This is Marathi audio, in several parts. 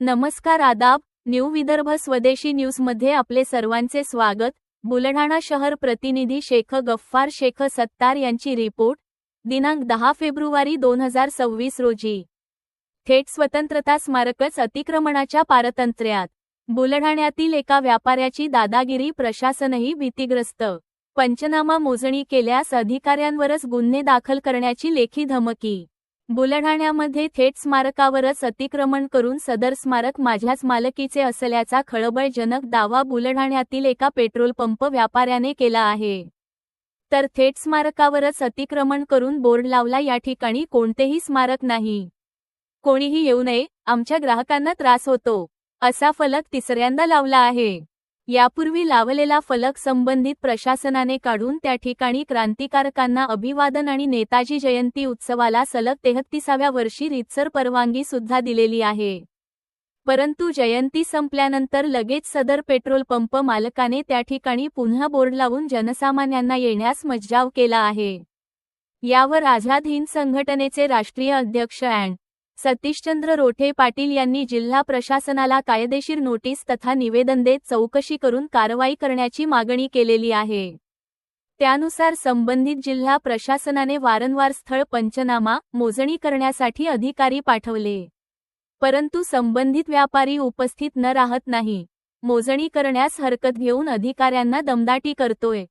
नमस्कार आदाब न्यू विदर्भ स्वदेशी न्यूजमध्ये आपले सर्वांचे स्वागत. बुलढाणा शहर प्रतिनिधी शेख गफ्फार शेख सत्तार यांची रिपोर्ट दिनांक दहा फेब्रुवारी दोन हजार सव्वीस रोजी. थेट स्वतंत्रता स्मारकच अतिक्रमणाच्या पारतंत्र्यात. बुलढाण्यातील एका व्यापाऱ्याची दादागिरी प्रशासनही भीतीग्रस्त. पंचनामा मोजणी केल्यास अधिकाऱ्यांवरच गुन्हे दाखल करण्याची लेखी धमकी. बुलढाण्यामध्ये थेट स्मारकावरच अतिक्रमण करून सदर स्मारक माझ्याच मालकीचे असल्याचा खळबळजनक दावा बुलढाण्यातील एका पेट्रोल पंप व्यापाऱ्याने केला आहे. तर थेट स्मारकावरच अतिक्रमण करून बोर्ड लावला या ठिकाणी कोणतेही स्मारक नाही. कोणीही येऊ नये आमच्या ग्राहकांना त्रास होतो. असा फलक तिसऱ्यांदा लावला आहे. यापूर्वी लावलेला फलक संबंधित प्रशासनाने काढून त्या ठिकाणी क्रांतिकारकांना अभिवादन आणि नेताजी जयंती उत्सवाला सलग तेहत्तीसाव्या वर्षी रीतसर परवानगी सुद्धा दिलेली आहे. परंतु जयंती संपल्यानंतर लगेच सदर पेट्रोल पंप मालकाने त्या ठिकाणी पुन्हा बोर्ड लावून जनसामान्यांना येण्यास मज्जाव केला आहे. यावर आझाद हिंद संघटनेचे राष्ट्रीय अध्यक्ष अँड सतीशचंद्र रोठे पाटील यांनी जिल्हा प्रशासनाला कायदेशीर नोटीस तथा निवेदन देत चौकशी करून कारवाई करण्याची मागणी केलेली आहे. त्यानुसार संबंधित जिल्हा प्रशासनाने वारंवार स्थळ पंचनामा मोजणी करण्यासाठी अधिकारी पाठवले. परंतु संबंधित व्यापारी उपस्थित न राहत नाही. मोजणी करण्यास हरकत घेऊन अधिकाऱ्यांना दमदाटी करतोय.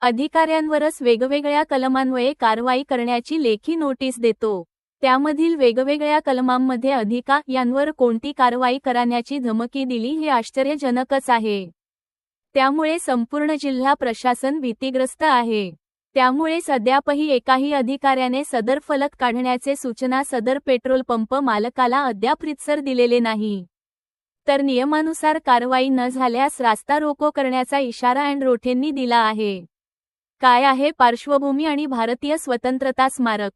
अधिकाऱ्यांवरच वेगवेगळ्या कलमान्वये कारवाई करण्याची लेखी नोटीस देतो. त्यामधील वेगवेगळ्या कलमांमध्ये अधिका यांवर कोणती कारवाई करण्याची धमकी दिली हे आश्चर्यजनकच आहे. त्यामुळे संपूर्ण जिल्हा प्रशासन भीतीग्रस्त आहे. त्यामुळे सध्यापही एकाही अधिकाऱ्याने सदर फलक काढण्याचे सूचना सदर पेट्रोल पंप मालकाला अद्याप रितसर दिलेले नाही. तर नियमानुसार कारवाई न झाल्यास रास्ता रोको करण्याचा इशारा अँड रोठेंनी दिला आहे. काय आहे पार्श्वभूमी आणि भारतीय स्वतंत्रता स्मारक?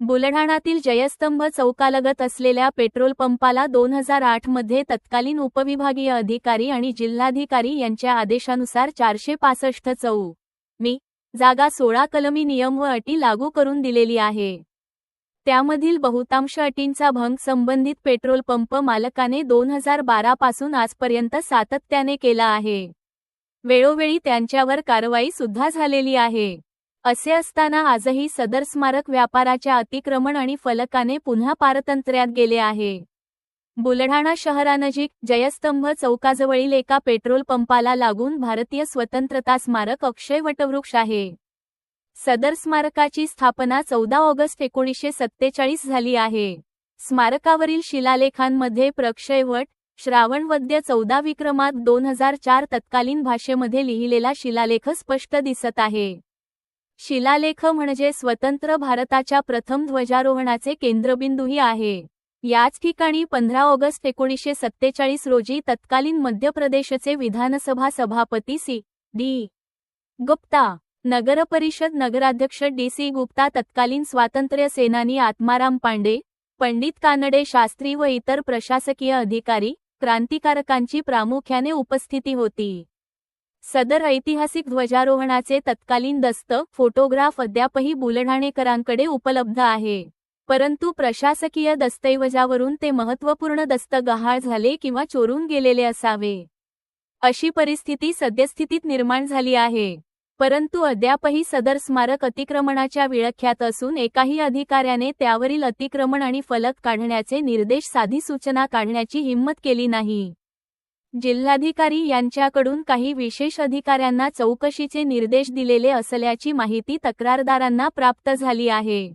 बुलढाणातील जयस्तंभ चौकालगत असलेल्या पेट्रोल पंपाला दोन हजार आठमध्ये तत्कालीन उपविभागीय अधिकारी आणि जिल्हाधिकारी यांच्या आदेशानुसार चारशे पासष्ट चौ. मी. जागा सोळा कलमी नियम व अटी लागू करून दिलेली आहे. त्यामधील बहुतांश अटींचा भंग संबंधित पेट्रोल पंप मालकाने दोन हजार बारा पासून आजपर्यंत सातत्याने केला आहे. वेळोवेळी त्यांच्यावर कारवाई सुद्धा झालेली आहे. असे असताना आजही सदर स्मारक व्यापाराच्या अतिक्रमण आणि फलकाने पुन्हा पारतंत्र्यात गेले आहे. बुलढाणा शहरानजीक जयस्तंभ चौकाजवळील एका पेट्रोल पंपाला लागून भारतीय स्वतंत्रता स्मारक अक्षय वटवृक्ष आहे. सदर स्मारकाची स्थापना चौदा ऑगस्ट एकोणीसशे सत्तेचाळीस झाली आहे. स्मारकावरील शिलालेखांमध्ये प्रक्षयवट श्रावणवद्य चौदा विक्रमात दोन हजार चार तत्कालीन भाषेमध्ये लिहिलेला शिलालेख स्पष्ट दिसत आहे. शिलालेख म्हणजे स्वतंत्र भारताच्या प्रथम ध्वजारोहणाचे केंद्रबिंदूही आहे. याच ठिकाणी पंधरा ऑगस्ट एकोणीसशे सत्तेचाळीस रोजी तत्कालीन मध्य प्रदेशचे विधानसभा सभापती सी. डी. गुप्ता नगरपरिषद नगराध्यक्ष डी. सी. गुप्ता तत्कालीन स्वातंत्र्य सेनानी आत्माराम पांडे पंडित कानडे शास्त्री व इतर प्रशासकीय अधिकारी क्रांतिकारकांची प्रामुख्याने उपस्थिती होती. सदर ऐतिहासिक ध्वजारोहणाचे तत्कालीन दस्त फोटोग्राफ अद्यापही बुलढाणेकरांकडे उपलब्ध आहे. परंतु प्रशासकीय दस्तऐवजावरून ते महत्त्वपूर्ण दस्त गहाळ झाले किंवा चोरून गेलेले असावे. अशी परिस्थिती सद्यस्थितीत निर्माण झाली आहे. परंतु अद्यापही सदर स्मारक अतिक्रमणाच्या विळख्यात असून एकाही अधिकाऱ्याने त्यावरील अतिक्रमण आणि फलक काढण्याचे निर्देश साधी सूचना काढण्याची हिंमत केली नाही. जिल्हाधिकारी यांच्याकडून काही विशेष अधिकाऱ्यांना चौकशीचे निर्देश दिलेले असल्याची माहिती तक्रारदारांना प्राप्त झाली आहे.